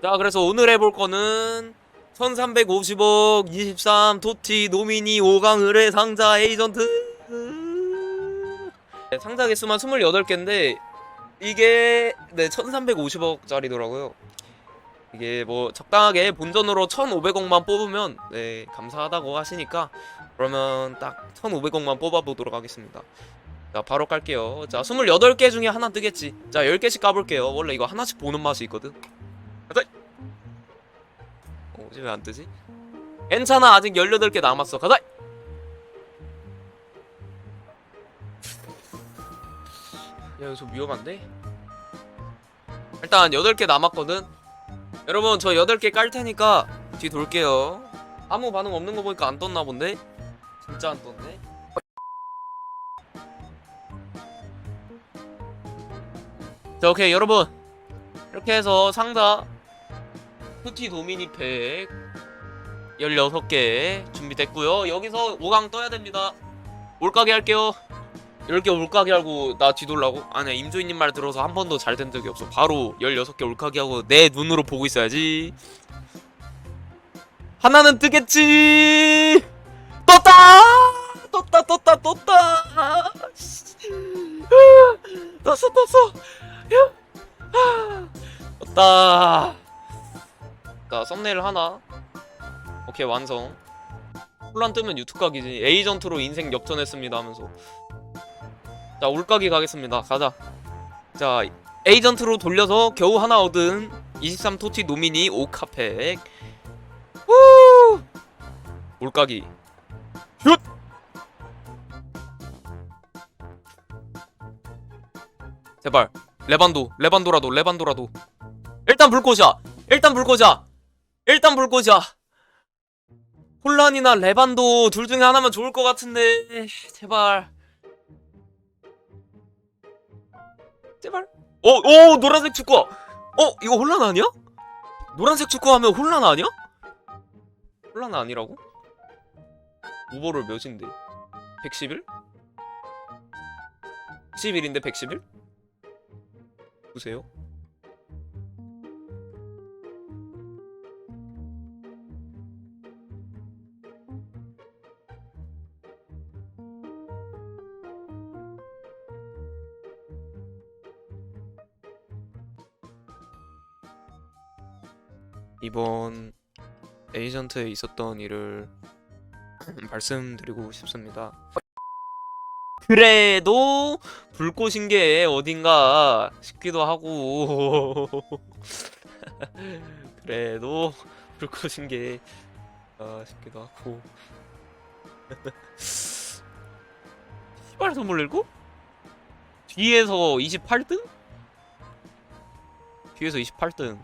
자, 그래서 오늘 해볼 거는 1350억 23 토티 노미니 5강 의뢰 상자 에이전트. 네, 상자 개수만 28개인데 이게 네 1350억짜리더라고요. 이게 뭐 적당하게 본전으로 1500억만 뽑으면 네 감사하다고 하시니까 그러면 딱 1500억만 뽑아보도록 하겠습니다. 자 바로 깔게요. 자 28개 중에 하나 뜨겠지. 자 10개씩 까볼게요. 원래 이거 하나씩 보는 맛이 있거든 가자. 어, 왜안 뜨지? 괜찮아. 아직 18개 남았어. 가자. 야좀 위험한데? 일단 8개 남았거든. 여러분 저 8개 깔 테니까 뒤 돌게요. 아무 반응 없는 거 보니까 안 떴나 본데? 진짜 안 떴네. 자 오케이. 여러분. 이렇게 해서 상자 푸티 도미니 팩 16개 준비됐고요. 여기서 5강 떠야 됩니다. 올가게 할게요. 이렇게 올가게 하고 나 뒤돌라고? 아니야 임조이님 말 들어서 한 번도 잘 된 적이 없어. 바로 16개 올가게 하고 내 눈으로 보고 있어야지. 하나는 뜨겠지! 떴다! 떴다 떴다 떴다! 떴어 떴어. 떴다 자 썸네일 하나. 오케이 완성. 혼란 뜨면 유튜브 각이지. 에이전트로 인생 역전했습니다 하면서. 자 올각이 가겠습니다. 가자. 자 에이전트로 돌려서 겨우 하나 얻은 23 토티 노미니 오카팩. 후! 올각이 슛! 제발. 레반도 레반도라도 레반도라도. 일단 불 꽂아 일단 불 꽂아 일단 불 꽂아 혼란이나 레반도 둘 중에 하나면 좋을 것 같은데 제발 제발 어, 오 노란색 축구 어 이거 혼란 아니야? 노란색 축구 하면 혼란 아니야? 혼란 아니라고? 우버를 몇인데 111? 11인데 111? 보세요 이번 에이전트에 있었던 일을 말씀드리고 싶습니다. 그래도 불꽃인 게 어딘가 싶기도 하고 그래도 불꽃인 게 아, 싶기도 하고 시발 선물 일고 뒤에서 28등? 뒤에서 28등